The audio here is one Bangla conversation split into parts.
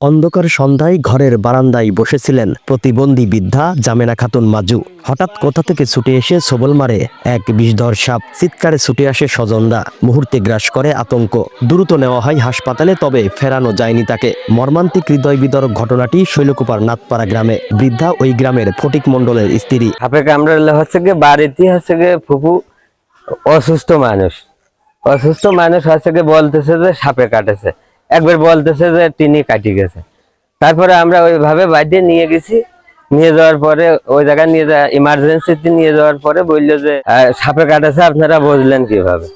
অন্ধকার সন্ধ্যায় ঘরের বারান্দায় বসেছিলেন প্রতিবন্ধী বৃদ্ধা জামেনা খাতুন মাজু। হঠাৎ কোথা থেকে ছুটে এসে সবল মারে এক বিষধর সাপ। চিৎকারে ছুটে আসে স্বজনরা। মুহূর্তে গ্রাস করে আতঙ্ক। দ্রুত নেওয়া হয় হাসপাতালে, তবে ফেরানো যায়নি তাকে। মর্মান্তিক হৃদয় বিতরক ঘটনাটি শৈলকুপার নাথপাড়া গ্রামে। বৃদ্ধা ওই গ্রামের ফটিক মণ্ডলের স্ত্রী। হচ্ছে গিয়ে অসুস্থ মানুষ। অসুস্থ মানুষ হচ্ছে বলতেছে যে সাপে কাটেছে। একবার বলতেছে যে তিনি কাটি গেছে। তারপরে আমরা ওইভাবে বাইরে নিয়ে গেছি। নিয়ে যাওয়ার পরে ওই জায়গায় নিয়ে যা ইমার্জেন্সিতে নিয়ে যাওয়ার পরে বলল যে সাপে কাটাছে আপনারা বুঝলেন কীভাবে।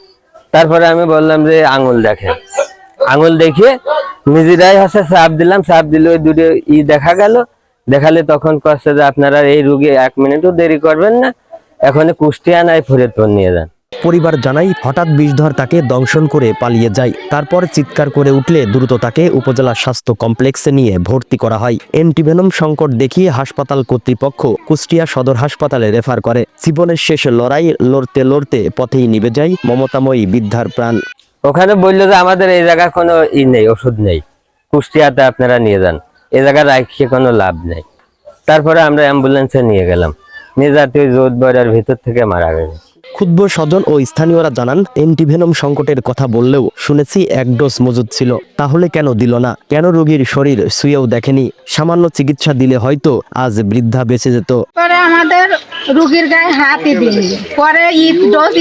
তারপরে আমি বললাম যে, আঙুল দেখেন। আঙুল দেখিয়ে নিজেরাই হচ্ছে চাপ দিলাম। চাপ দিলে ওই দুটো ই দেখা গেল। দেখালে তখন কষ্ট যে, আপনারা এই রুগী এক মিনিটও দেরি করবেন না। এখনই কুষ্টিয়া নাই, ফরিদপুর নিয়ে যান। পরিবার জানাই হঠাৎ বিষধর তাকে দংশন করে পালিয়ে যায়। তারপর চিৎকার করে উঠলে দ্রুত তাকে উপজেলা স্বাস্থ্য কমপ্লেক্সে নিয়ে ভর্তি করা হয়। এন্টিভেনম সংকট দেখিয়ে হাসপাতাল কর্তৃপক্ষ কুষ্টিয়া সদর হাসপাতালে রেফার করে। জীবনের শেষ লড়াই লড়তে লড়তে পথেই নিভে যায় মমতাময়ী বৃদ্ধার প্রাণ। ওখানে বলল যে আমাদের এই জায়গায় কোনো ই নেই, ওষুধ নেই। কুষ্টিয়াতে আপনারা নিয়ে যান। এ জায়গায় রাখিয়ে কোনো লাভ নেই। তারপরে আমরা অ্যাম্বুলেন্সে নিয়ে গেলাম। নিয়ে যাতে ওই জোরবরের ভিতর থেকে মারা গেছে। ক্ষুদ্র স্বজন ও স্থানীয়রা জানান এন্টিভেনম সংকটের কথা বললেও শুনেছি এক ডোজ মজুদ ছিল। তাহলে কেন দিল না? কেন রোগীর শরীর শুয়েও দেখেনি? সামান্য চিকিৎসা দিলে হয়তো আজ বৃদ্ধা বেঁচে যেত। পরে আমাদের রুগীর গায়ে হাতই দিল পরে ঈদ ডোজ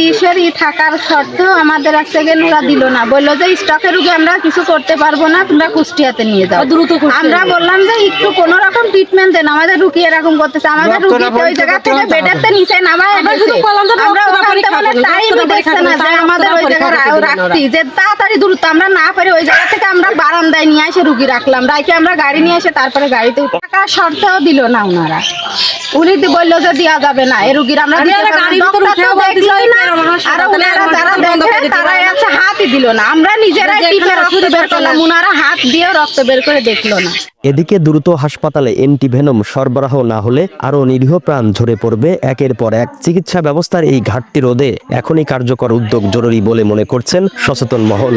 ই থাকার সত্ত্বেও আমাদের এক সেকেন্ড ওরা দিল না। বলল যে স্টকের রুগী আমরা কিছু করতে পারব না তোমরা কুষ্টিয়াতে নিয়ে যাও। দ্রুত আমরা বললাম যে একটু কোনো দেন আমাদের রুগী এরকম করতেছে আমাদের রুগী ওই জায়গা থেকে নিচে নামায়। আমরা ওখান মানে টাইমই দেখছে না যে আমাদের ওই রাখতি যে তাড়াতাড়ি দ্রুত আমরা না পারি ওই জায়গা থেকে আমরা বারান্দায় নিয়ে এসে রুগী রাখলাম। রাখে আমরা গাড়ি নিয়ে এসে তারপরে গাড়িতে টাকা শর্তেও দিল না ওনারা উনি তো বলল যে দেওয়া যাবে না এই রুগীর আমরা। আর ওনারা যারা দেখে আছে হাতই দিল না। আমরা নিজেরাই টিপে রক্ত বের করলাম ওনারা হাত দিয়ে রক্ত বের করে দেখল না। এদিকে দ্রুত হাসপাতালে এন্টিভেনম সরবরাহ না হলে আরও নিরীহ প্রাণ ঝরে পড়বে। একের পর এক চিকিৎসা ব্যবস্থার এই ঘাটতি রোধে এখনই কার্যকর উদ্যোগ জরুরি বলে মনে করছেন সচেতন মহল।